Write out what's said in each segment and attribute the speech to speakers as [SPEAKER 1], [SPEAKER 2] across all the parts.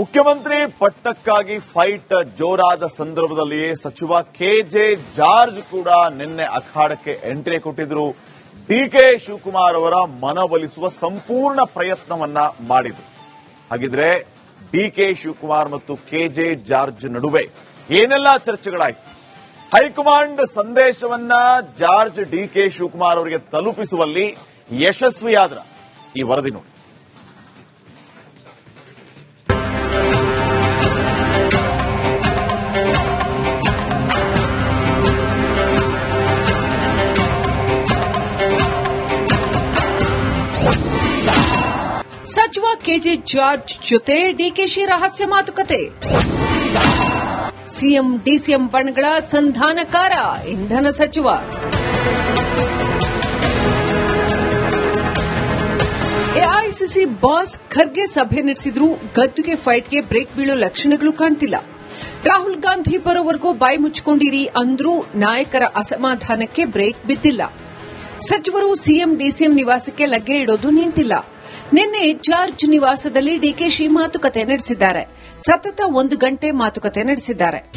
[SPEAKER 1] ಮುಖ್ಯಮಂತ್ರಿ ಪಟ್ಟಕ್ಕಾಗಿ ಫೈಟ್ ಜೋರಾದ ಸಂದರ್ಭದಲ್ಲಿಯೇ ಸಚಿವ ಕೆಜೆ ಜಾರ್ಜ್ ಕೂಡ ನಿನ್ನೆ ಅಖಾಡಕ್ಕೆ ಎಂಟ್ರಿ ಕೊಟ್ಟಿದ್ರು. ಡಿಕೆ ಶಿವಕುಮಾರ್ ಅವರ ಮನವೊಲಿಸುವ ಸಂಪೂರ್ಣ ಪ್ರಯತ್ನವನ್ನ ಮಾಡಿದ್ರು. ಹಾಗಿದ್ರೆ ಡಿಕೆ ಶಿವಕುಮಾರ್ ಮತ್ತು ಕೆಜೆ ಜಾರ್ಜ್ ನಡುವೆ ಏನೆಲ್ಲ ಚರ್ಚೆಗಳಾಯಿತು? ಹೈಕಮಾಂಡ್ ಸಂದೇಶವನ್ನ ಜಾರ್ಜ್ ಡಿಕೆ ಶಿವಕುಮಾರ್ ಅವರಿಗೆ ತಲುಪಿಸುವಲ್ಲಿ ಯಶಸ್ವಿಯಾದ್ರ ಈ ವರದಿ ನೋಡಿ.
[SPEAKER 2] ಸಚಿವ ಜಾರ್ಜ್ ಜೊತೆ ಡಿಕೆಶಿ ರಹಸ್ಯ ಮಾತುಕತೆ. ಸಿಎಂ, ಡಿಸಿಎಂ ಬಣಗಳ ಸಂಧಾನಕಾರ ಇಂಧನ ಸಚಿವ. ಎಐಸಿಸಿ ಬಾಸ್ ಖರ್ಗೆ ಸಭೆ ನಡೆಸಿದ್ರು, ಗದ್ದುಗೆ ಫೈಟ್ಗೆ ಬ್ರೇಕ್ ಬೀಳೋ ಲಕ್ಷಣಗಳು ಕಾಣ್ತಿಲ್ಲ. ರಾಹುಲ್ ಗಾಂಧಿ ಬರೋವರೆಗೂ ಬಾಯಿ ಮುಚ್ಚಿಕೊಂಡಿರಿ ಅಂದ್ರೂ ನಾಯಕರ ಅಸಮಾಧಾನಕ್ಕೆ ಬ್ರೇಕ್ ಬಿದ್ದಿಲ್ಲ. ಸಚಿವರು ಸಿಎಂ, ಡಿಸಿಎಂ ನಿವಾಸಕ್ಕೆ ಲಗ್ಗೆ ಇಡೋದು ನಿಂತಿಲ್ಲ. ನಿನ್ನೆ ಜಾರ್ಜ್ ನಿವಾಸದಲ್ಲಿ ಡಿಕೆಶಿ ಮಾತುಕತೆ ನಡೆಸಿದ್ದಾರೆ. ಸತತ ಒಂದು ಗಂಟೆ ಮಾತುಕತೆ ನಡೆಸಿದ್ದಾರೆ.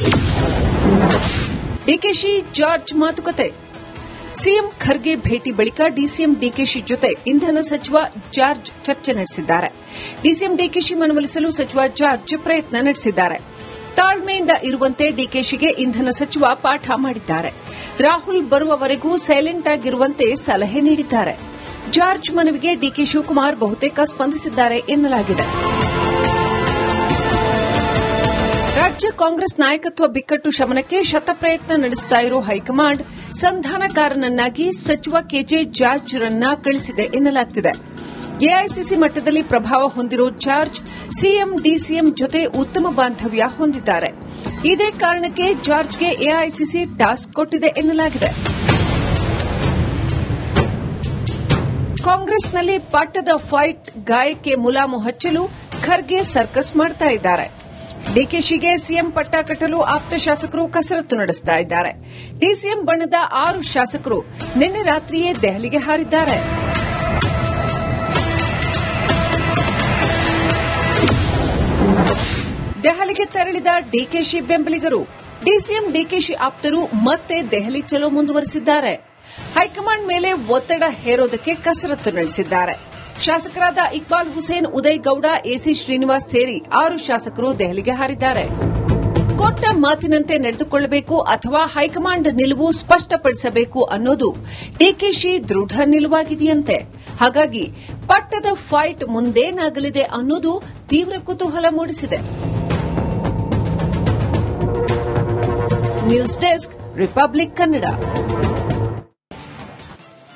[SPEAKER 2] ಡಿಕೆಶಿ ಜಾರ್ಜ್ ಮಾತುಕತೆ. ಸಿಎಂ ಖರ್ಗೆ ಭೇಟಿ ಬಳಿಕ ಡಿಸಿಎಂ ಡಿಕೆಶಿ ಜೊತೆ ಇಂಧನ ಸಚಿವ ಜಾರ್ಜ್ ಚರ್ಚೆ ನಡೆಸಿದ್ದಾರೆ. ಡಿಸಿಎಂ ಡಿಕೆಶಿ ಮನವೊಲಿಸಲು ಸಚಿವ ಜಾರ್ಜ್ ಪ್ರಯತ್ನ ನಡೆಸಿದ್ದಾರೆ. ತಾಳ್ಮೆಯಿಂದ ಇರುವಂತೆ ಡಿಕೆಶಿಗೆ ಇಂಧನ ಸಚಿವ ಪಾಠ ಮಾಡಿದ್ದಾರೆ. ರಾಹುಲ್ ಬರುವವರೆಗೂ ಸೈಲೆಂಟ್ ಆಗಿರುವಂತೆ ಸಲಹೆ ನೀಡಿದ್ದಾರೆ. ಜಾರ್ಜ್ ಮನವಿಗೆ ಡಿಕೆ ಶಿವಕುಮಾರ್ ಬಹುತೇಕ ಸ್ಪಂದಿಸಿದ್ದಾರೆ ಎನ್ನಲಾಗಿದೆ. ರಾಜ್ಯ ಕಾಂಗ್ರೆಸ್ ನಾಯಕತ್ವ ಬಿಕ್ಕಟ್ಟು ಶಮನಕ್ಕೆ ಶತಪ್ರಯತ್ನ ನಡೆಸುತ್ತಾ ಇರೋ ಹೈಕಮಾಂಡ್ ಸಂಧಾನಕಾರನನ್ನಾಗಿ ಸಚಿವ ಕೆಜೆ ಜಾರ್ಜ್ರನ್ನ ಕಳಿಸಿದೆ ಎನ್ನಲಾಗುತ್ತಿದೆ ಎಐಸಿಸಿ ಮಟ್ಟದಲ್ಲಿ ಪ್ರಭಾವ ಹೊಂದಿರೋ ಜಾರ್ಜ್ ಸಿಎಂ ಡಿಸಿಎಂ ಜೊತೆ ಉತ್ತಮ ಬಾಂಧವ್ಯ ಹೊಂದಿದ್ದಾರೆ. ಇದೇ ಕಾರಣಕ್ಕೆ ಜಾರ್ಜ್ಗೆ ಎಐಸಿಸಿ ಟಾಸ್ಕ್ ಕೊಟ್ಟಿದೆ ಎನ್ನಲಾಗಿದೆ. ಕಾಂಗ್ರೆಸ್ನಲ್ಲಿ ಪಟ್ಟದ ಫೈಟ್ ಗಾಯಕ್ಕೆ ಮುಲಾಮು ಹಚ್ಚಲು ಖರ್ಗೆ ಸರ್ಕಸ್ ಮಾಡ್ತಾ ಇದ್ದಾರೆ. ಡಿಕೆಶಿಗೆ ಸಿಎಂ ಪಟ್ಟ ಕಟ್ಟಲು ಆಪ್ತ ಶಾಸಕರು ಕಸರತ್ತು ನಡೆಸ್ತಾ ಇದ್ದಾರೆ. ಡಿಸಿಎಂ ಬಣ್ಣದ ಆರು ಶಾಸಕರು ನಿನ್ನೆ ರಾತ್ರಿಯೇ ದೆಹಲಿಗೆ ಹಾರಿದ್ದಾರೆ. ದೆಹಲಿಗೆ ತೆರಳಿದ ಡಿಕೆಶಿ ಬೆಂಬಲಿಗರು, ಡಿಸಿಎಂ ಡಿಕೆಶಿ ಆಪ್ತರು ಮತ್ತೆ ದೆಹಲಿ ಚಲೋ ಮುಂದುವರೆಸಿದ್ದಾರೆ. ಹೈಕಮಾಂಡ್ ಮೇಲೆ ಒತ್ತಡ ಹೇರೋದಕ್ಕೆ ಕಸರತ್ತು ನಡೆಸಿದ್ದಾರೆ. ಶಾಸಕರಾದ ಇಕ್ಬಾಲ್ ಹುಸೇನ್, ಉದಯ್ ಗೌಡ, ಎಸಿ ಶ್ರೀನಿವಾಸ್ ಸೇರಿ ಆರು ಶಾಸಕರು ದೆಹಲಿಗೆ ಹಾರಿದ್ದಾರೆ. ಕೊಟ್ಟ ಮಾತಿನಂತೆ ನಡೆದುಕೊಳ್ಳಬೇಕು ಅಥವಾ ಹೈಕಮಾಂಡ್ ನಿಲುವು ಸ್ಪಷ್ಟಪಡಿಸಬೇಕು ಅನ್ನೋದು ಡಿಕೆಶಿ ದೃಢ ನಿಲುವಾಗಿದೆಯಂತೆ. ಹಾಗಾಗಿ ಪಟ್ಟದ ಫೈಟ್ ಮುಂದೇನಾಗಲಿದೆ ಅನ್ನೋದು ತೀವ್ರ ಕುತೂಹಲ ಮೂಡಿಸಿದೆ. News desk Republic Kannada.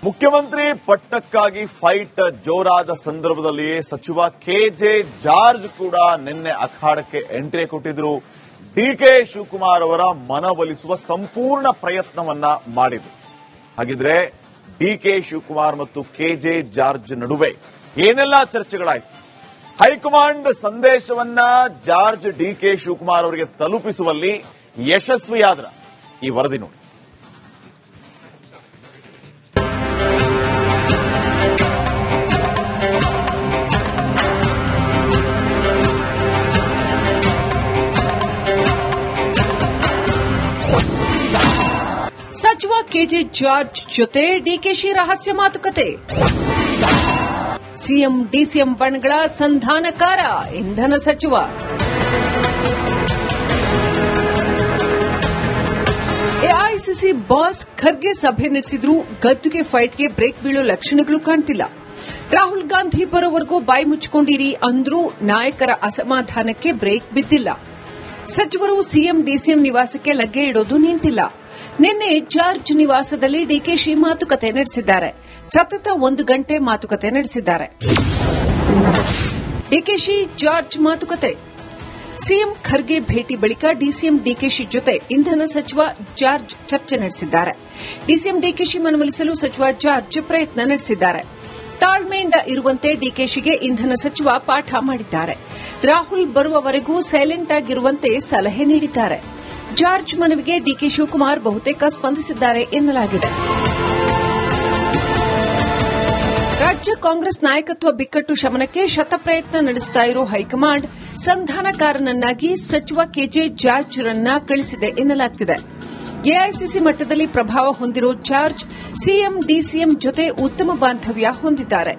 [SPEAKER 1] ಮುಖ್ಯಮಂತ್ರಿ ಪಟ್ಟಕ್ಕಾಗಿ ಫೈಟ್ ಜೋರಾದ ಸಂದರ್ಭದಲ್ಲಿಯೇ ಸಚಿವ ಕೆಜೆ ಜಾರ್ಜ್ ಕೂಡ ನಿನ್ನೆ ಅಖಾಡಕ್ಕೆ ಎಂಟ್ರಿ ಕೊಟ್ಟಿದ್ರು. ಡಿಕೆ ಶಿವಕುಮಾರ್ ಅವರ ಮನವೊಲಿಸುವ ಸಂಪೂರ್ಣ ಪ್ರಯತ್ನವನ್ನ ಮಾಡಿದ್ರು. ಹಾಗಿದ್ರೆ ಡಿಕೆ ಶಿವಕುಮಾರ್ ಮತ್ತು ಕೆಜೆ ಜಾರ್ಜ್ ನಡುವೆ ಏನೆಲ್ಲ ಚರ್ಚೆಗಳಾಯ್ತು? ಹೈಕಮಾಂಡ್ ಸಂದೇಶವನ್ನ ಜಾರ್ಜ್ ಡಿಕೆ ಶಿವಕುಮಾರ್ ಅವರಿಗೆ ತಲುಪಿಸುವಲ್ಲಿ ಯಶಸ್ವಿಯಾದ್ರ ಈ ವರದಿ ನೋಡಿ.
[SPEAKER 2] ಸಚಿವ ಕೆಜೆ ಜಾರ್ಜ್ ಜೊತೆ ಡಿಕೆಶಿ ರಹಸ್ಯ ಮಾತುಕತೆ. ಸಿಎಂ, ಡಿಸಿಎಂ ಬಣಗಳ ಸಂಧಾನಕಾರ ಇಂಧನ ಸಚಿವ. ಎಐಸಿಸಿ ಬಾಸ್ ಖರ್ಗೆ ಸಭೆ ನಡೆಸಿದ್ರು ಗದ್ದುಗೆ ಫೈಟ್ಗೆ ಬ್ರೇಕ್ ಬೀಳೋ ಲಕ್ಷಣಗಳು ಕಾಣ್ತಿಲ್ಲ. ರಾಹುಲ್ ಗಾಂಧಿ ಬರೋವರೆಗೂ ಬಾಯಿ ಮುಚ್ಚಿಕೊಂಡಿರಿ ಅಂದ್ರೂ ನಾಯಕರ ಅಸಮಾಧಾನಕ್ಕೆ ಬ್ರೇಕ್ ಬಿದ್ದಿಲ್ಲ. ಸಚಿವರು ಸಿಎಂ, ಡಿಸಿಎಂ ನಿವಾಸಕ್ಕೆ ಲಗ್ಗೆ ಇಡೋದು ನಿಂತಿಲ್ಲ. ನಿನ್ನೆ ಜಾರ್ಜ್ ನಿವಾಸದಲ್ಲಿ ಡಿಕೆಶಿ ಮಾತುಕತೆ ನಡೆಸಿದ್ದಾರೆ. ಸತತ ಒಂದು ಗಂಟೆ ಮಾತುಕತೆ ನಡೆಸಿದ್ದಾರೆ. ಡಿಕೆಶಿ ಜಾರ್ಜ್ ಮಾತುಕತೆ. ಸಿಎಂ ಖರ್ಗೆ ಭೇಟಿ ಬಳಿಕ ಡಿಸಿಎಂ ಡಿಕೆಶಿ ಜೊತೆ ಇಂಧನ ಸಚಿವ ಜಾರ್ಜ್ ಚರ್ಚೆ ನಡೆಸಿದ್ದಾರೆ. ಡಿಸಿಎಂ ಡಿಕೆಶಿ ಮನವೊಲಿಸಲು ಸಚಿವ ಜಾರ್ಜ್ ಪ್ರಯತ್ನ ನಡೆಸಿದ್ದಾರೆ. ತಾಳ್ಮೆಯಿಂದ ಇರುವಂತೆ ಡಿಕೆಶಿಗೆ ಇಂಧನ ಸಚಿವ ಪಾಠ ಮಾಡಿದ್ದಾರೆ. ರಾಹುಲ್ ಬರುವವರೆಗೂ ಸೈಲೆಂಟ್ ಆಗಿರುವಂತೆ ಸಲಹೆ ನೀಡಿದ್ದಾರೆ. ಜಾರ್ಜ್ ಮನವಿಗೆ ಡಿಕೆ ಶಿವಕುಮಾರ್ ಬಹುತೇಕ ಸ್ಪಂದಿಸಿದ್ದಾರೆ ಎನ್ನಲಾಗಿದೆ. ರಾಜ್ಯ ಕಾಂಗ್ರೆಸ್ ನಾಯಕತ್ವ ಬಿಕ್ಕಟ್ಟು ಶಮನಕ್ಕೆ ಶತಪ್ರಯತ್ನ ನಡೆಸುತ್ತಾ ಇರೋ ಹೈಕಮಾಂಡ್ ಸಂಧಾನಕಾರನನ್ನಾಗಿ ಸಚಿವ ಕೆಜೆ ಜಾರ್ಜ್ರನ್ನ ಕಳಿಸಿದೆ ಎನ್ನಲಾಗುತ್ತಿದೆ ಎಐಸಿಸಿ ಮಟ್ಟದಲ್ಲಿ ಪ್ರಭಾವ ಹೊಂದಿರೋ ಜಾರ್ಜ್ ಸಿಎಂ ಡಿಸಿಎಂ ಜೊತೆ ಉತ್ತಮ ಬಾಂಧವ್ಯ ಹೊಂದಿದ್ದಾರೆ.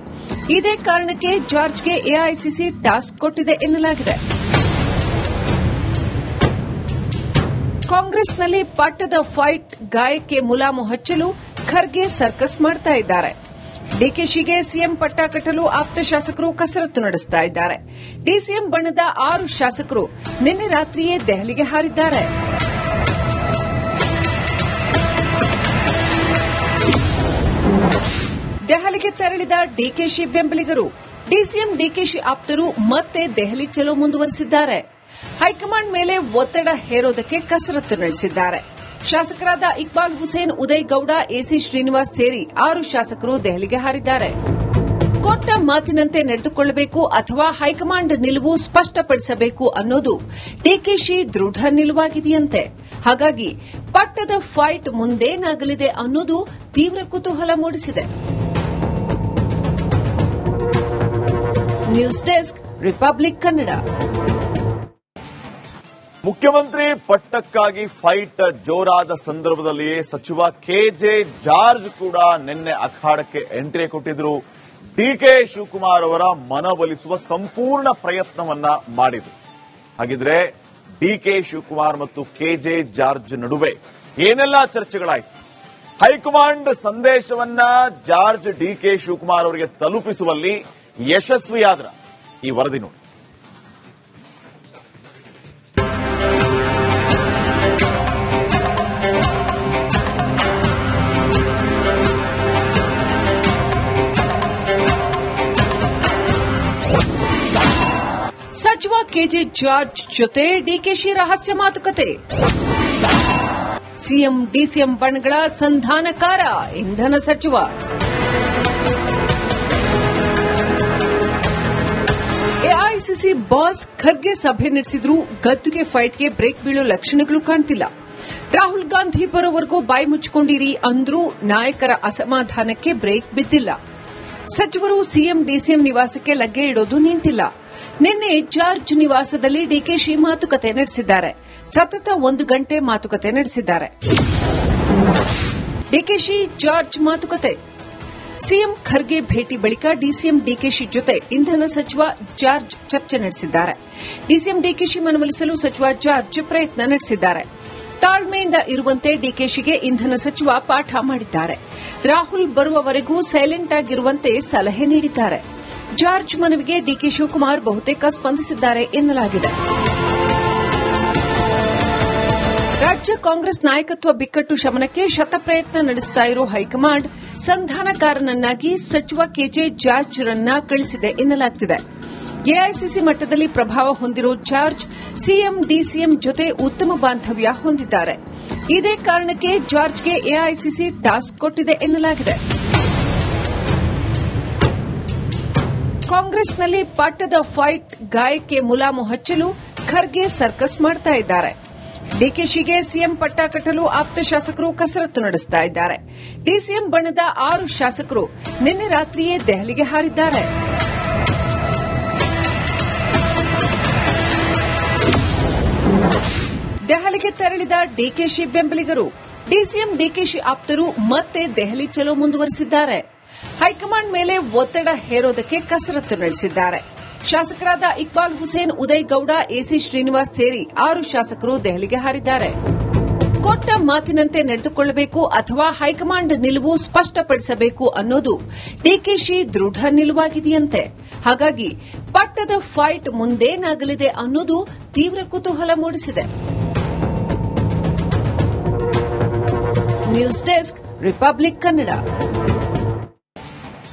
[SPEAKER 2] ಇದೇ ಕಾರಣಕ್ಕೆ ಜಾರ್ಜ್ಗೆ ಎಐಸಿಸಿ ಟಾಸ್ಕ್ ಕೊಟ್ಟಿದೆ ಎನ್ನಲಾಗಿದೆ. ಕಾಂಗ್ರೆಸ್ನಲ್ಲಿ ಪಟ್ಟದ ಫೈಟ್ ಗಾಯಕ್ಕೆ ಮುಲಾಮು ಹಚ್ಚಲು ಖರ್ಗೆ ಸರ್ಕಸ್ ಮಾಡ್ತಾ ಇದ್ದಾರೆ. ಡಿಕೆಶಿಗೆ ಸಿಎಂ ಪಟ್ಟ ಕಟ್ಟಲು ಆಪ್ತ ಶಾಸಕರು ಕಸರತ್ತು ನಡೆಸ್ತಾ ಇದ್ದಾರೆ. ಡಿಸಿಎಂ ಬಣ್ಣದ ಆರು ಶಾಸಕರು ನಿನ್ನೆ ರಾತ್ರಿಯೇ ದೆಹಲಿಗೆ ಹಾರಿದ್ದಾರೆ. ದೆಹಲಿಗೆ ತೆರಳಿದ ಡಿಕೆಶಿ ಬೆಂಬಲಿಗರು, ಡಿಸಿಎಂ ಡಿಕೆಶಿ ಆಪ್ತರು ಮತ್ತೆ ದೆಹಲಿ ಚಲೋ ಮುಂದುವರೆಸಿದ್ದಾರೆ. ಹೈಕಮಾಂಡ್ ಮೇಲೆ ಒತ್ತಡ ಹೇರೋದಕ್ಕೆ ಕಸರತ್ತು ನಡೆಸಿದ್ದಾರೆ. ಶಾಸಕರಾದ ಇಕ್ಬಾಲ್ ಹುಸೇನ್, ಉದಯ್ ಗೌಡ, ಎಸಿ ಶ್ರೀನಿವಾಸ್ ಸೇರಿ ಆರು ಶಾಸಕರು ದೆಹಲಿಗೆ ಹಾರಿದ್ದಾರೆ. ಕೊಟ್ಟ ಮಾತಿನಂತೆ ನಡೆದುಕೊಳ್ಳಬೇಕು ಅಥವಾ ಹೈಕಮಾಂಡ್ ನಿಲುವು ಸ್ಪಷ್ಟಪಡಿಸಬೇಕು ಅನ್ನೋದು ಡಿಕೆಶಿ ದೃಢ ನಿಲುವಾಗಿದೆಯಂತೆ. ಹಾಗಾಗಿ ಪಟ್ಟದ ಫೈಟ್ ಮುಂದೇನಾಗಲಿದೆ ಅನ್ನೋದು ತೀವ್ರ ಕುತೂಹಲ ಮೂಡಿಸಿದೆ. News desk Republic Kannada.
[SPEAKER 1] ಮುಖ್ಯಮಂತ್ರಿ ಪಟ್ಟಕ್ಕಾಗಿ ಫೈಟ್ ಜೋರಾದ ಸಂದರ್ಭದಲ್ಲಿಯೇ ಸಚಿವ ಕೆಜೆ ಜಾರ್ಜ್ ಕೂಡ ನಿನ್ನೆ ಅಖಾಡಕ್ಕೆ ಎಂಟ್ರಿ ಕೊಟ್ಟಿದ್ರು. ಡಿಕೆ ಶಿವಕುಮಾರ್ ಅವರ ಮನವೊಲಿಸುವ ಸಂಪೂರ್ಣ ಪ್ರಯತ್ನವನ್ನ ಮಾಡಿದ್ರು. ಹಾಗಿದ್ರೆ ಡಿಕೆ ಶಿವಕುಮಾರ್ ಮತ್ತು ಕೆಜೆ ಜಾರ್ಜ್ ನಡುವೆ ಏನೆಲ್ಲ ಚರ್ಚೆಗಳಾಯಿತು? ಹೈಕಮಾಂಡ್ ಸಂದೇಶವನ್ನ ಜಾರ್ಜ್ ಡಿಕೆ ಶಿವಕುಮಾರ್ ಅವರಿಗೆ ತಲುಪಿಸುವಲ್ಲಿ ಯಶಸ್ವಿಯಾದ್ರ ಈ ವರದಿ ನೋಡಿ.
[SPEAKER 2] ಕೆಜೆ ಜಾರ್ಜ್ ಜೊತೆ ಡಿಕೆಶಿ ರಹಸ್ಯ ಮಾತುಕತೆ. ಸಿಎಂ, ಡಿಸಿಎಂ ಬಣಗಳ ಸಂಧಾನಕಾರ, ಇಂಧನ ಸಚಿವ. ಎಐಸಿಸಿ ಬಾಸ್ ಖರ್ಗೆ ಸಭೆ ನಡೆಸಿದ್ರು, ಗದ್ದುಗೆ ಫೈಟ್ಗೆ ಬ್ರೇಕ್ ಬೀಳೋ ಲಕ್ಷಣಗಳು ಕಾಣ್ತಿಲ್ಲ. ರಾಹುಲ್ ಗಾಂಧಿ ಬರೋವರೆಗೂ ಬಾಯಿ ಮುಚ್ಚಿಕೊಂಡಿರಿ ಅಂದ್ರೂ ನಾಯಕರ ಅಸಮಾಧಾನಕ್ಕೆ ಬ್ರೇಕ್ ಬಿದ್ದಿಲ್ಲ. ಸಚಿವರು ಸಿಎಂ, ಡಿಸಿಎಂ ನಿವಾಸಕ್ಕೆ ಲಗ್ಗೆ ಇಡೋದು ನಿಂತಿಲ್ಲ. ನಿನ್ನೆ ಜಾರ್ಜ್ ನಿವಾಸದಲ್ಲಿ ಡಿಕೆಶಿ ಮಾತುಕತೆ ನಡೆಸಿದ್ದಾರೆ. ಸತತ ಒಂದು ಗಂಟೆ ಮಾತುಕತೆ ನಡೆಸಿದ್ದಾರೆ. ಡಿಕೆಶಿ ಜಾರ್ಜ್ ಮಾತುಕತೆ. ಸಿಎಂ ಖರ್ಗೆ ಭೇಟಿ ಬಳಿಕ ಡಿಸಿಎಂ ಡಿಕೆಶಿ ಜೊತೆ ಇಂಧನ ಸಚಿವ ಜಾರ್ಜ್ ಚರ್ಚೆ ನಡೆಸಿದ್ದಾರೆ. ಡಿಸಿಎಂ ಡಿಕೆಶಿ ಮನವೊಲಿಸಲು ಸಚಿವ ಜಾರ್ಜ್ ಪ್ರಯತ್ನ ನಡೆಸಿದ್ದಾರೆ. ತಾಳ್ಮೆಯಿಂದ ಇರುವಂತೆ ಡಿಕೆಶಿಗೆ ಇಂಧನ ಸಚಿವ ಪಾಠ ಮಾಡಿದ್ದಾರೆ. ರಾಹುಲ್ ಬರುವವರೆಗೂ ಸೈಲೆಂಟ್ ಆಗಿರುವಂತೆ ಸಲಹೆ ನೀಡಿದ್ದಾರೆ. ಜಾರ್ಜ್ ಮನವಿಗೆ ಡಿಕೆ ಶಿವಕುಮಾರ್ ಬಹುತೇಕ ಸ್ಪಂದಿಸಿದ್ದಾರೆ ಎನ್ನಲಾಗಿದೆ. ರಾಜ್ಯ ಕಾಂಗ್ರೆಸ್ ನಾಯಕತ್ವ ಬಿಕ್ಕಟ್ಟು ಶಮನಕ್ಕೆ ಶತಪ್ರಯತ್ನ ನಡೆಸುತ್ತಾ ಇರೋ ಹೈಕಮಾಂಡ್ ಸಂಧಾನಕಾರನನ್ನಾಗಿ ಸಚಿವ ಕೆಜೆ ಜಾರ್ಜ್ರನ್ನ ಕಳಿಸಿದೆ ಎನ್ನಲಾಗುತ್ತಿದೆ ಎಐಸಿಸಿ ಮಟ್ಟದಲ್ಲಿ ಪ್ರಭಾವ ಹೊಂದಿರೋ ಜಾರ್ಜ್ ಸಿಎಂ ಡಿಸಿಎಂ ಜೊತೆ ಉತ್ತಮ ಬಾಂಧವ್ಯ ಹೊಂದಿದ್ದಾರೆ. ಇದೇ ಕಾರಣಕ್ಕೆ ಜಾರ್ಜ್ಗೆ ಎಐಸಿಸಿ ಟಾಸ್ಕ್ ಕೊಟ್ಟಿದೆ ಎನ್ನಲಾಗಿದೆ. ಕಾಂಗ್ರೆಸ್ನಲ್ಲಿ ಪಟ್ಟದ ಫೈಟ್ ಗಾಯಕ್ಕೆ ಮುಲಾಮು ಹಚ್ಚಲು ಖರ್ಗೆ ಸರ್ಕಸ್ ಮಾಡ್ತಾ ಇದ್ದಾರೆ. ಡಿಕೆಶಿಗೆ ಸಿಎಂ ಪಟ್ಟ ಕಟ್ಟಲು ಆಪ್ತ ಶಾಸಕರು ಕಸರತ್ತು ನಡೆಸ್ತಾ ಇದ್ದಾರೆ. ಡಿಸಿಎಂ ಬಣದ ಆರು ಶಾಸಕರು ನಿನ್ನೆ ರಾತ್ರಿಯೇ ದೆಹಲಿಗೆ ಹಾರಿದ್ದಾರೆ. ದೆಹಲಿಗೆ ತೆರಳಿದ ಡಿಕೆಶಿ ಬೆಂಬಲಿಗರು, ಡಿಸಿಎಂ ಡಿಕೆಶಿ ಆಪ್ತರು ಮತ್ತೆ ದೆಹಲಿ ಚಲೋ ಮುಂದುವರೆಸಿದ್ದಾರೆ. ಹೈಕಮಾಂಡ್ ಮೇಲೆ ಒತ್ತಡ ಹೇರೋದಕ್ಕೆ ಕಸರತ್ತು ನಡೆಸಿದ್ದಾರೆ. ಶಾಸಕರಾದ ಇಕ್ಬಾಲ್ ಹುಸೇನ್, ಉದಯ್ ಗೌಡ, ಎಸಿ ಶ್ರೀನಿವಾಸ್ ಸೇರಿ ಆರು ಶಾಸಕರು ದೆಹಲಿಗೆ ಹಾರಿದ್ದಾರೆ. ಕೊಟ್ಟ ಮಾತಿನಂತೆ ನಡೆದುಕೊಳ್ಳಬೇಕು ಅಥವಾ ಹೈಕಮಾಂಡ್ ನಿಲುವು ಸ್ಪಷ್ಟಪಡಿಸಬೇಕು ಅನ್ನೋದು ಡಿಕೆಶಿ ದೃಢ ನಿಲುವಾಗಿದೆಯಂತೆ. ಹಾಗಾಗಿ ಪಟ್ಟದ ಫೈಟ್ ಮುಂದೇನಾಗಲಿದೆ ಅನ್ನೋದು ತೀವ್ರ ಕುತೂಹಲ ಮೂಡಿಸಿದೆ. News desk Republic Kannada.